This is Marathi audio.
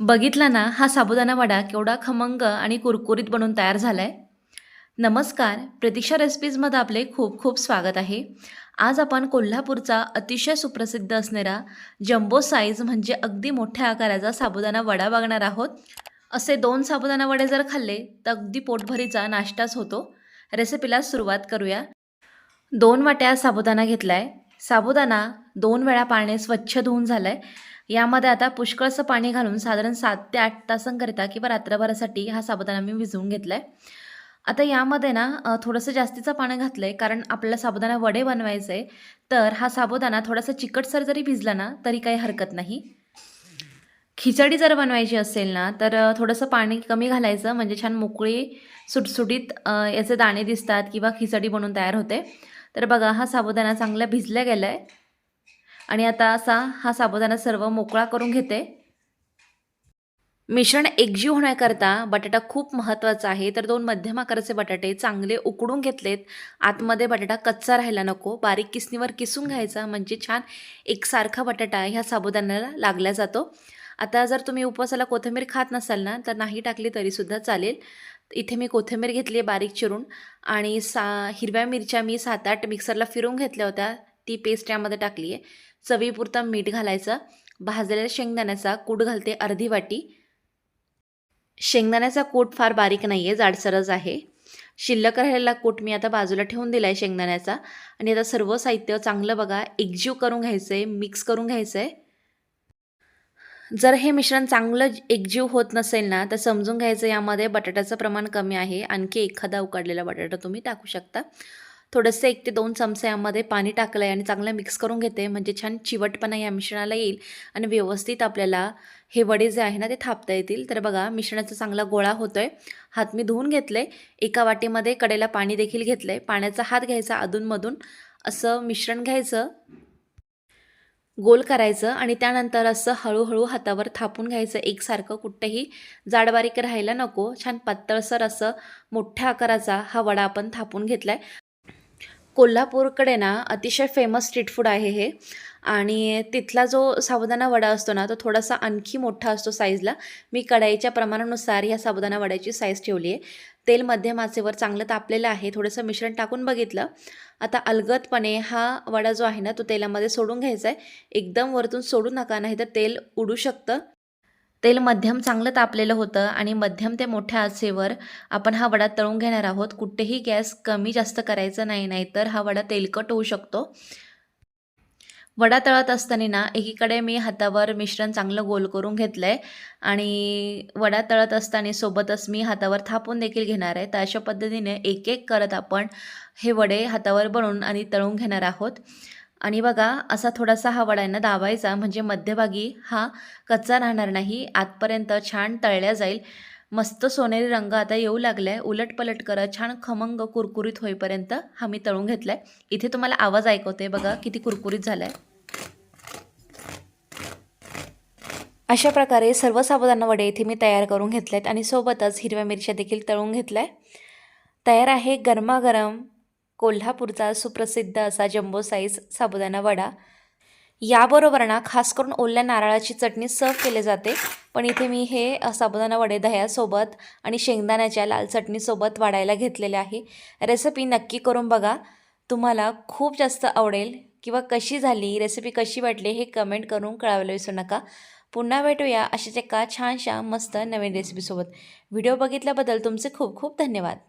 बघितला ना हा साबुदाणा वडा केवढा खमंग आणि कुरकुरीत बनून तयार झाला आहे नमस्कार प्रतीक्षा रेसिपीजमध्ये आपले खूप खूप स्वागत आहे. आज आपण कोल्हापूरचा अतिशय सुप्रसिद्ध असणारा जम्बो साईज म्हणजे अगदी मोठ्या आकाराचा साबुदाणा वडा बघणार आहोत. असे दोन साबुदाणा वडे जर खाल्ले तर अगदी पोटभरीचा नाश्ताच होतो. रेसिपीला सुरुवात करूया. दोन वाट्या साबुदाणा घेतला आहे साबुदाणा दोन वेळा पाण्याने स्वच्छ धुवून झालं आहे यामध्ये आता पुष्कळसं पाणी घालून साधारण सात ते आठ तासांकरिता किंवा रात्रभरासाठी हा साबुदाणा मी भिजवून घेतला आहे आता यामध्ये ना थोडंसं जास्तीचं पाणी घातलं आहे कारण आपल्याला साबुदाणा वडे बनवायचे आहे तर हा साबुदाणा थोडासा चिकटसर जरी भिजला ना तरी काही हरकत नाही. खिचडी जर बनवायची असेल ना तर थोडंसं पाणी कमी घालायचं म्हणजे छान मोकळी सुटसुटीत याचे दाणे दिसतात किंवा खिचडी बनवून तयार होते. तर बघा हा साबुदाणा चांगला भिजला गेला आहे आणि आता असा हा साबुदाणा सर्व मोकळा करून घेते. मिश्रण एकजीव होण्याकरता बटाटा खूप महत्त्वाचा आहे. तर दोन मध्यम आकाराचे बटाटे चांगले उकडून घेतलेत. आतमध्ये बटाटा कच्चा राहायला नको. बारीक किसणीवर किसून घ्यायचा. म्हणजे छान एकसारखा बटाटा ह्या साबुदाण्याला लागला जातो. आता जर तुम्ही उपवासाला कोथिंबीर खात नसाल ना तर नाही टाकली तरीसुद्धा चालेल. इथे मी कोथिंबीर घेतली आहे बारीक चिरून आणि सा हिरव्या मिरच्या मी सात आठ मिक्सरला फिरून घेतल्या होत्या. ती पेस्ट यामध्ये टाकली आहे चवीपुरता मीठ घालायचं. भाजलेल्या शेंगदाण्याचा कूट घालते अर्धी वाटी. शेंगदाण्याचा कूट फार बारीक नाही आहे जाडसरच आहे. शिल्लक राहिलेला कूट मी आता बाजूला ठेवून दिला आहे शेंगदाण्याचा. आणि आता सर्व साहित्य चांगलं बघा. एकजीव करून घ्यायचं आहे मिक्स करून घ्यायचं आहे जर हे मिश्रण चांगलं एकजीव होत नसेल ना तर समजून घ्यायचं यामध्ये बटाट्याचं प्रमाण कमी आहे. आणखी एखादा उकडलेला बटाटा तुम्ही टाकू शकता. थोडंसं एक ते दोन चमचे यामध्ये पाणी टाकलं आहे आणि चांगलं मिक्स करून घेते. म्हणजे छान चिवटपणा या मिश्रणाला येईल आणि व्यवस्थित आपल्याला हे वडे जे आहे ना ते थापता येतील. तर बघा मिश्रणाचा चांगला गोळा होतो आहे हात मी धुवून घेतले एका वाटीमध्ये कडेला पाणी देखील घेतलं आहे पाण्याचा हात घ्यायचा अधूनमधून. असं मिश्रण घ्यायचं. गोल करायचं आणि त्यानंतर असं हळूहळू हातावर थापून घ्यायचं. एकसारखं कुठेही जाडबारीक राहायला नको. छान पातळसर असं मोठ्या आकाराचा हा वडा आपण थापून घेतला आहे कोल्हापूरकडे ना अतिशय फेमस स्ट्रीट फूड आहे हे. आणि तिथला जो साबुदाणा वडा असतो ना तो थोडासा आणखी मोठा असतो साईजला मी कढाईच्या प्रमाणानुसार ह्या साबुदाणा वड्याची साईज ठेवली आहे तेल मध्यम आचेवर चांगलं तापलेलं आहे थोडंसं मिश्रण टाकून बघितलं. आता अलगदपणे हा वडा जो आहे ना तो तेलामध्ये सोडून घ्यायचा आहे एकदम वरतून सोडू नका नाही तर तेल उडू शकतं. तेल मध्यम चांगलं तापलेलं होतं आणि मध्यम ते मोठ्या आचेवर आपण हा वडा तळून घेणार आहोत. कुठेही गॅस कमी जास्त करायचा नाही नाहीतर हा वडा तेलकट होऊ शकतो. वडा तळत असताना ना एकीकडे मी हातावर मिश्रण चांगलं गोल करून घेतलं आहे आणि वडा तळत असताना सोबतच मी हातावर थापून देखील घेणार आहे. तर अशा पद्धतीने एक एक करत आपण हे वडे हातावर बनवून आणि तळून घेणार आहोत. आणि बघा असा थोडासा हा वडा आहे ना दाबायचा. म्हणजे मध्यभागी हा कच्चा राहणार नाही. आतपर्यंत छान तळल्या जाईल. मस्त सोनेरी रंग आता येऊ लागला आहे उलट पलट करत छान खमंग कुरकुरीत होईपर्यंत हा मी तळून घेतला आहे इथे तुम्हाला आवाज ऐकवते बघा किती कुरकुरीत झाला आहे अशा प्रकारे सर्व साबुदाणा वडे इथे मी तयार करून घेतले आहेत आणि सोबतच हिरव्या मिरच्या देखील तळून घेतल्या आहे तयार आहे गरमागरम कोल्हापूरचा सुप्रसिद्ध असा जम्बो साईज साबुदाणा वडा. याबरोबर ना खास करून ओल्या नारळाची चटणी सर्व केली जाते. पण इथे मी हे साबुदाणा वडे दह्यासोबत आणि शेंगदाण्याच्या लाल चटणीसोबत वाढायला घेतलेले आहे. रेसिपी नक्की करून बघा. तुम्हाला खूप जास्त आवडेल किंवा कशी झाली रेसिपी कशी वाटली हे कमेंट करून कळायला विसरू नका. पुन्हा भेटूया अशाच एका छानशा मस्त नवीन रेसिपीसोबत व्हिडिओ बघितल्याबद्दल तुमचे खूप खूप धन्यवाद.